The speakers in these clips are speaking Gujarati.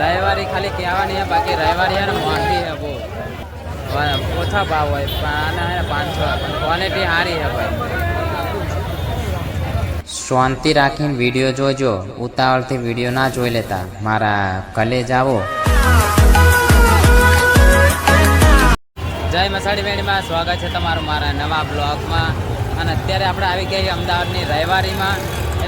રવિવારી ખાલી કહેવાની હે બાકી રવિવારી યાર મોંઘી હે બહુ. ઓછા ભાવ હોય, પણ આના હે પાંચસો પણ ક્વોલિટી સારી હે ભાઈ. શાંતિ રાખીને વીડિયો જોજો, ઉતાવળથી વીડિયો ના જોઈ લેતા. મારા કલેજ આવો. જય મસાડી વેણીમાં સ્વાગત છે તમારું મારા નવા બ્લોગમાં. અને અત્યારે આપણે આવી ગયા અમદાવાદની રવિવારીમાં.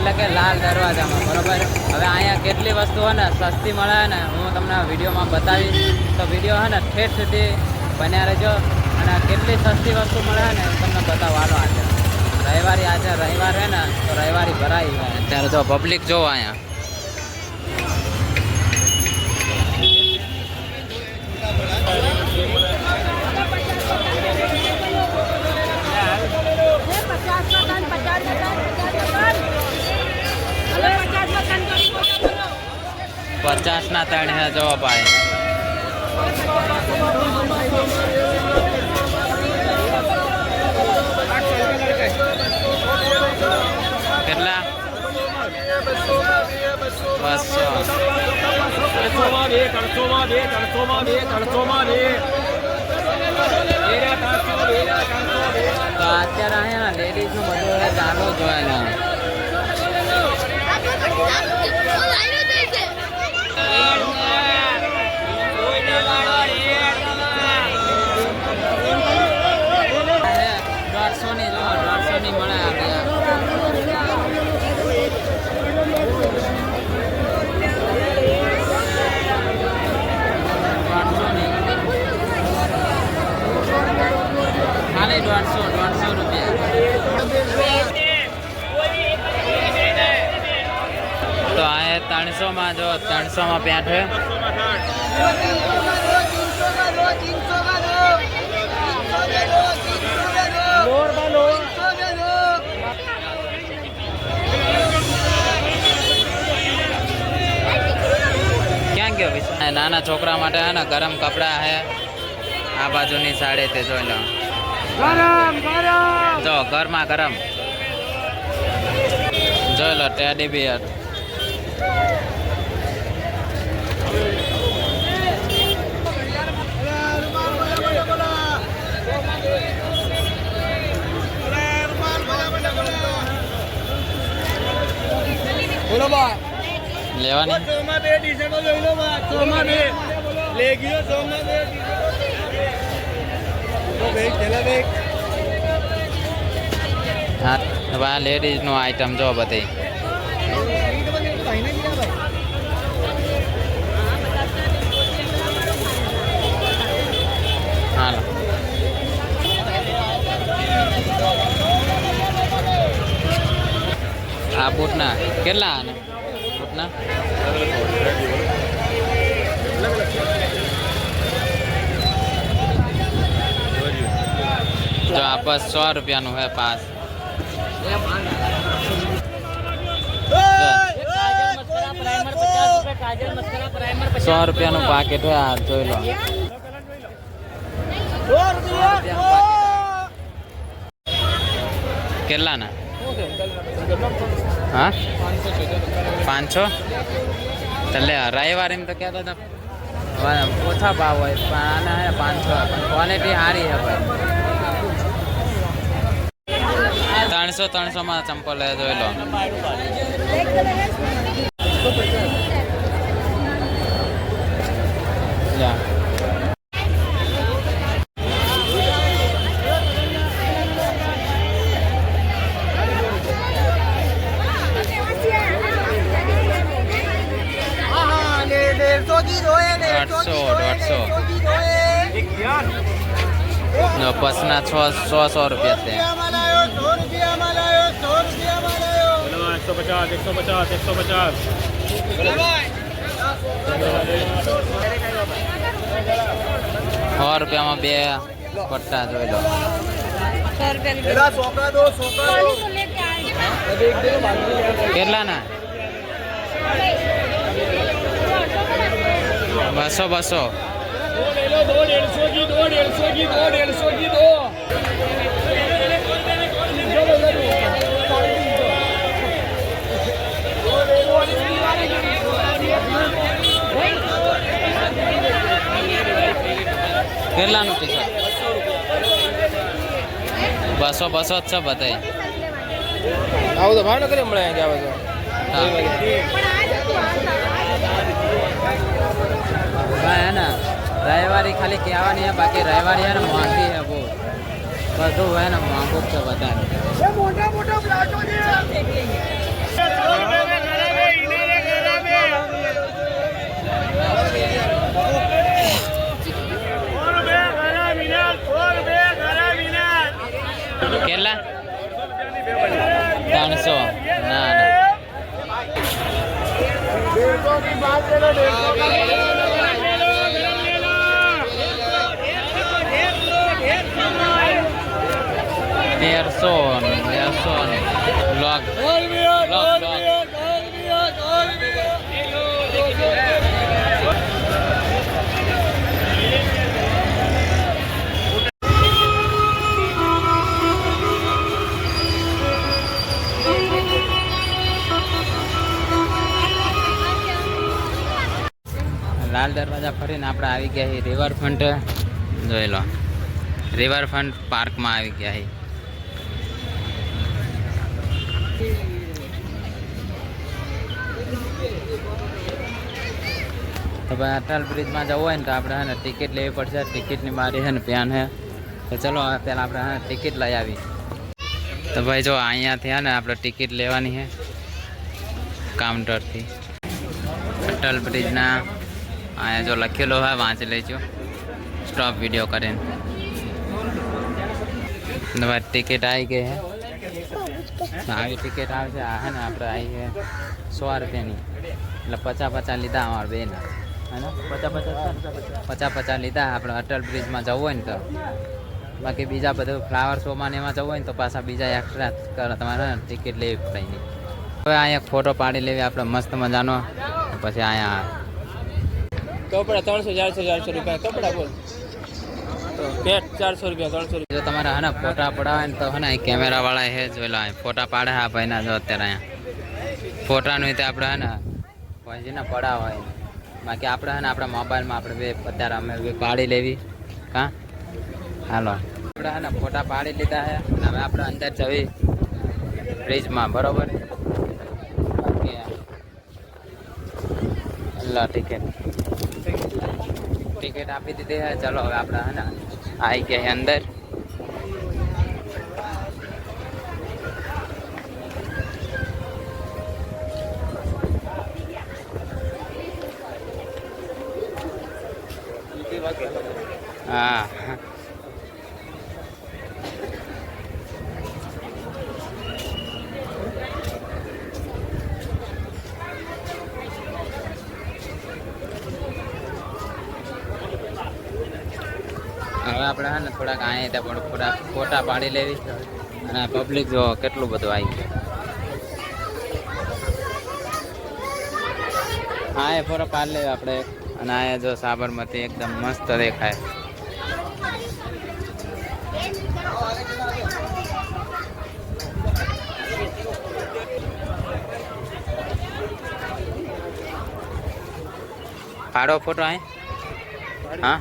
એટલે કે લાલ દરવાજામાં, બરાબર? હવે અહીંયા કેટલી વસ્તુઓ ને, સસ્તી મળે ને, હું તમને વિડીયોમાં બતાવીશ. તો વીડિયો હે ને, ઠેઠ સુધી બન્યા રહેજો. અને કેટલી સસ્તી વસ્તુ મળે ને તમને બતાવવાનો આજે. રવિવારી આજે રવિવાર છે ને, તો રવિવારી ભરાઈ હોય અત્યારે જો પબ્લિક જોવો અહીંયા પચાસના ત્રણ હે જો ભાઈ. કેટલા? બસો. ત્રણસોમાં બે ત્રણસોમાં બે ત્રણસોમાં બે ત્રણસોમાં બે તો અત્યારે અહીંયા લેડીઝનું બધું ચાલુ જ Yeah. જો પ્યાઠ છે ક્યાં ગયો વિશાલ? નાના છોકરા માટે હે ને ગરમ કપડાં હે. આ બાજુની સાડી તે જોઈ લો. ગરમ ગરમ. જો ગરમા ગરમ. જોઈ લો ટેડી બિયર બોલો બા લેવાની સોમાં બે ટી-શર્ટો જોઈ લો બા સોમાં બે લેગીઓ સોમાં બે તો બેગ થેલા બેગ હા નું આઈટમ જો બધી હાલો આ બૂટના કેટલા આને? બૂટના તો આ બસ સો રૂપિયાનું હે પાસ. સો રૂપિયાનું પાકેટ હોય આ, જોઈ લો. કેટલાના? હા? પાંચસો? એટલે રવિવાર એમ તો કહેતા હતા ઓછા ભાવ હોય પણ આના પાંચસો. ક્વોલિટી સારી છે ભાઈ. ત્રણસો ત્રણસોમાં ચંપલ હે જોઈ લો. જા પસના છ સો સો રૂપિયા છે. પચાસ એકસો પચાસ સો રૂપિયામાં બે પટ્ટા જોઈ લો. કેટલા ના બસો બસો. કેટલાનું ટી શર્ટ બસો બસો જ છે બધાય. આવું તો ભાવનગર મળે આવે તો. હા ના. રવિવારી ખાલી કહેવાની હે બાકી રવિવારી યાર માંગી મોંઘી હે બહુ. બધું હોય ને મોંઘું છે વધારે કેટલા? ત્રણસો. ના ના. તેરસો તેરસો લોક લોક લાલ દરવાજા ફરીને આપણે આવી ગયા છીએ રિવરફ્રન્ટ જોઈ લો. રિવરફ્રન્ટ પાર્કમાં આવી ગયા છીએ. તો ભાઈ અટલ બ્રિજમાં જવું હોય ને તો આપણે હે ને ટિકિટ લેવી પડશે. ટિકિટની મારી છે ને પ્યાન હે. તો ચલો પહેલાં આપણે હે ટિકિટ લઈ આવી તો ભાઈ જો અહીંયાથી હે ને આપણે ટિકિટ લેવાની છે કાઉન્ટરથી અટલ બ્રિજના અહીંયા જો લખેલો હોય, વાંચી લેજો. સ્ટોપ વીડિયો કરીને. ભાઈ ટિકિટ આવી ગઈ છે આવી ટિકિટ આવે છે આ હે ને આપણે આવી સો રૂપિયાની. એટલે પચાસ પચાસ લીધા અમારા બેન પચાસ પચાસ લીધા. આપણે અટલ બ્રિજમાં જવું હોય ને તો. બાકી બીજા બધું ફ્લાવર શોમાં ને એમાં જવું હોય ને તો પાછા બીજા એક્સ્ટ્રા કરો તમારે ટિકિટ લેવી પડે હવે અહીંયા ફોટો પાડી લેવી આપણે મસ્ત મજાનો. પછી અહીંયા કપડા ત્રણસો ચારસો ચારસો રૂપિયા. કપડા બોલ. પેટ ચારસો રૂપિયા, ત્રણસો રૂપિયા. જો તમારે હા ફોટા પડાવે ને તો હે ને કેમેરા વાળા હે જોઈ લો ફોટા પાડે હા ભાઈના જો અત્યારે અહીંયા. ફોટાનું રીતે આપણે હે ને પછી ને પડાવ હોય. બાકી આપણે હે ને આપણા મોબાઈલમાં આપણે બે અત્યારે અમે બે પાડી લેવી. હા? હાલો. આપણે હે ને ફોટા પાડી લીધા અને હવે આપણે અંદર જવી બ્રિજમાં બરોબર? બાકી લો ટિકિટ ટિકિટ આપી દીધી હે. ચલો, હવે આપણે હે ને આવી ગયા અંદર હા હવે આપણે હા ને થોડાક અહીંયા ત્યાં પણ થોડા ફોટા પાડી લેવી અને પબ્લિક જો કેટલું બધું આવી ગયું. હા એ ફોટો પાડી લેવી આપણે. અને અહીંયા જો સાબરમતી એકદમ મસ્ત દેખાય. પાડો ફોટો અહીં હા?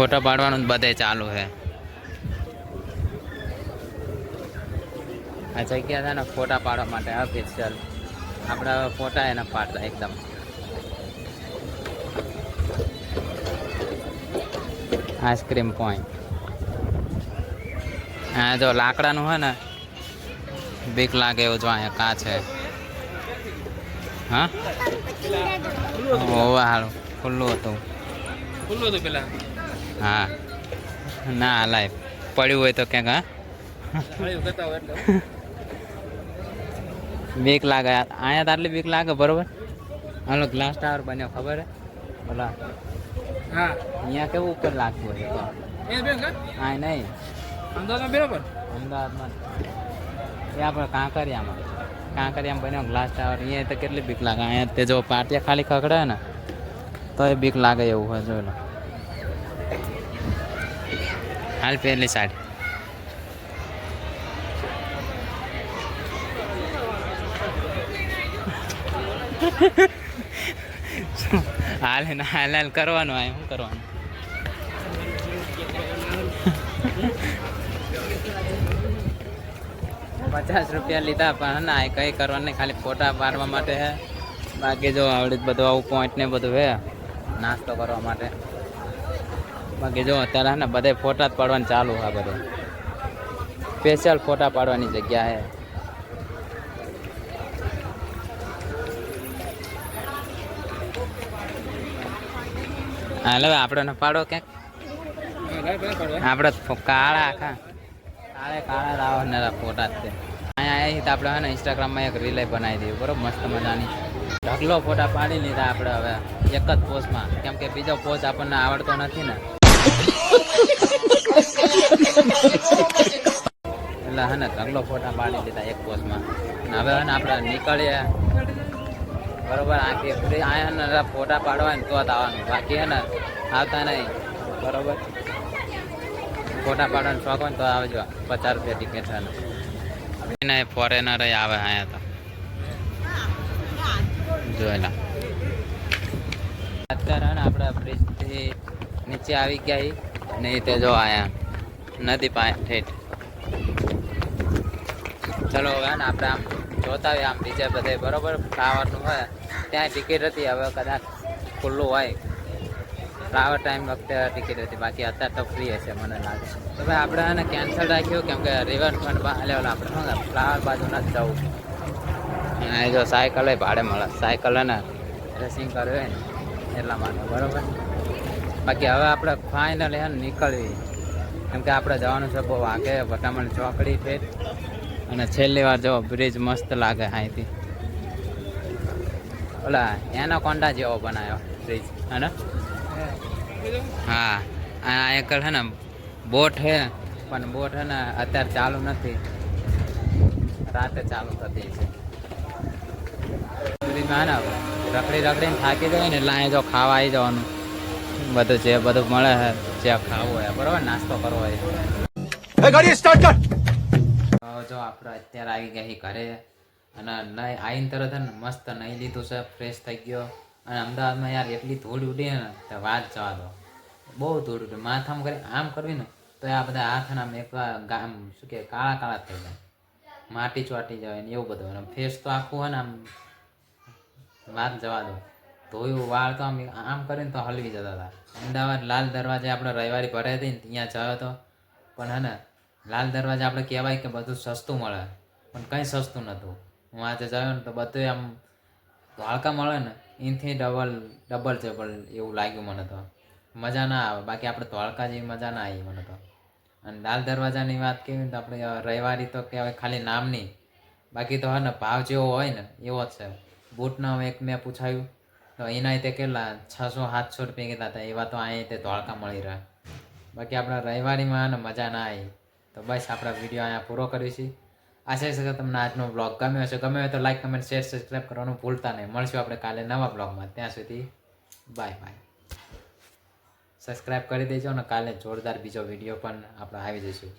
ફોટો પાડવાનું બધે ચાલુ છે. આ જગ્યા છે ને ફોટા પાડવા માટે ઓફિશિયલ આપણા ફોટા એના પાડતા એકદમ. આઈસ્ક્રીમ પોઈન્ટ આ જો લાકડાનું હોય ને બીક લાગે એવું જો અહીંયા કાચ છે. હા? ઓવા હારું. ખુલ્લું હતું. ખુલ્લું હતું પેલા? હા. ના લાય. પડ્યું હોય તો ક્યાંક હા. બીક લાગે. અહીંયા તો આટલી બીક લાગે બરોબર? હાલો ગ્લાસ ટાવર બન્યો ખબર હે? ઓલા હા. અહીંયા કેવું ઉપર લાગતું હોય તો? હા. નહીં. અમદાવાદમાં બરાબર. અમદાવાદમાં. ત્યાં પણ કાંકરિયામાં. કાંકરિયામાં બન્યો ગ્લાસ ટાવર અહીંયા તો કેટલી બીક લાગે. અહીંયા તે જો પાટિયા ખાલી ખખડે ને તો એ બીક લાગે એવું હોય જોઈ લો. હાલ પહેરલી સાડી હાલ ને હાલ હાલ કરવાનું આ શું કરવાનું? પચાસ રૂપિયા લીધા, પણ ના એ કંઈ કરવાનું ખાલી ફોટા પાડવા માટે હે. બાકી જો આવડે બધું આવું પોઈન્ટ ને બધું હે, નાસ્તો કરવા માટે. બાકી જો અત્યારે ને બધે ફોટા જ પાડવાનું ચાલુ હા બધું. સ્પેશિયલ ફોટા પાડવાની જગ્યા હે. હાલો આપણે પાડો ક્યાંક. આપણે કાળા આખા કાળે કાળા લાવવાના ફોટા જ છે અહીંયા અહીં તો આપણે ને ઇન્સ્ટાગ્રામમાં એક રીલે બનાવી દઈએ. બરોબર, મસ્ત મજાની. ઢગલો ફોટા પાડી લીધા આપણે હવે, એક જ પોસ્ટમાં કેમ કે બીજો પોસ્ટ આપણને આવડતો નથી ને. એટલે હે ને ઢગલો ફોટા પાડી દીધા એક પોસ્ટમાં. હવે હે ને, આપણે નીકળીએ. બરોબર આખી ફ્રી અહીંયા ને ફોટા પાડવા ને તો જ આવવાનું. બાકી હે ને, આવતા નહીં. બરોબર? ફોટા પાડવાનો શોખ હોય ને તો આવજો. પચાસ રૂપિયા ટિકિટ છે ને. ફોરેનર આવે અહીંયા તો. જોયેલા અત્યારે આપણે બ્રિજથી નીચે આવી ગયા નહીં ને તે જો આયા. નદી ઠેઠ. ચલો હવે ને આપણે આમ જોતા હોય આમ બીજે બધે બરોબર ફ્લાવરનું હોય. ત્યાં ટિકિટ હતી, હવે કદાચ ખુલ્લું હોય. ફ્લાવર ટાઈમ વખતે ટિકિટ હતી, બાકી અત્યારે તો ફ્રી હશે મને લાગે. તો ભાઈ આપણે એને કેન્સલ રાખ્યું, કેમ કે રિવરફ્રન્ટ લેવલ આપણે શું ફ્લાવર બાજુ નથી જવું. એ જો સાયકલ ભાડે મળે. સાયકલ ને રેસિંગ કરવી હોય ને, એટલા માટે, બરોબર? બાકી હવે આપણે ફાઇનલ હે નીકળવી કેમ કે આપણે જવાનું છે બહુ વાગે વટામણ ચોકડી છે. અને છેલ્લી વાર જો બ્રિજ મસ્ત લાગે અહીંથી. ઓલા, એના કોંડા જેવો બનાવ્યો બ્રિજ હે હા, આ એક હે ને, બોટ હે, પણ બોટ હે ને અત્યારે ચાલુ નથી. રાતે ચાલુ થતી છે. બ્રિજમાં હે ને રખડી રખડીને થાકી જાય ને અહીંયા જો ખાવા આવી જવાનું. બધું જે બધું મળે છે જે ખાવું હોય બરોબર નાસ્તો કરવો હોય. ગાડી સ્ટાર્ટ કર. જો આપણે અત્યારે આવી ગયા ઘરે અને નહીં આવીને તરત ને મસ્ત નહીં લીધું છે ફ્રેશ થઈ ગયો. અને અમદાવાદમાં યાર એટલી ધૂળ ઉડી ને તો વાત જવા દો. બહુ ધૂળ ઉડી. માથામાં કરી આમ કરવી ને તો આ બધા હાથ આમ એક ગામ શું કે કાળા કાળા થઈ જાય. માટી ચોટી જાય ને એવું બધું. અને ફેસ તો આખું હોય ને આમ વાત જવા દો. ધોયું વાળ તો આમ આમ કરીને તો હલવી જતા હતા. અમદાવાદ લાલ દરવાજે આપણે રવિવારી ભરાઈ હતી ને ત્યાં જયો હતો પણ હે ને, લાલ દરવાજે આપણે કહેવાય કે બધું સસ્તું મળે. પણ કંઈ સસ્તું નહોતું. હું આજે જયો ને તો બધું આમ દ્વારકા મળે ને, એનાથી ડબલ ડબલ ચબલ એવું લાગ્યું મને તો. મજા ના આવે. બાકી આપણે દ્વારકા જેવી મજા ના આવી મને તો. અને લાલ દરવાજાની વાત કેવી તો આપણે રવિવારી તો કહેવાય ખાલી નામની. બાકી તો હે ને, ભાવ જેવો હોય ને, એવો જ છે. બૂટના એક મેં પૂછાયું. તો એના રીતે કેટલા? છસો, સાતસો રૂપિયા કીધા હતા. એવા તો અહીં તે ધોળકા મળી રહ્યા. બાકી આપણા રવિવારીમાં મજા ના આવી. તો બસ આપણા વીડિયો અહીંયા પૂરો કરીશું આશા છે કે તમને આજનો બ્લોગ ગમ્યો હશે. ગમ્યો હોય તો લાઈક કમેન્ટ શેર સબસ્ક્રાઈબ કરવાનું ભૂલતા નહીં. મળશું આપણે કાલે નવા બ્લોગમાં ત્યાં સુધી બાય બાય સબસ્ક્રાઈબ કરી દેજો અને કાલે જોરદાર બીજો વીડિયો પણ આપણે આવી જઈશું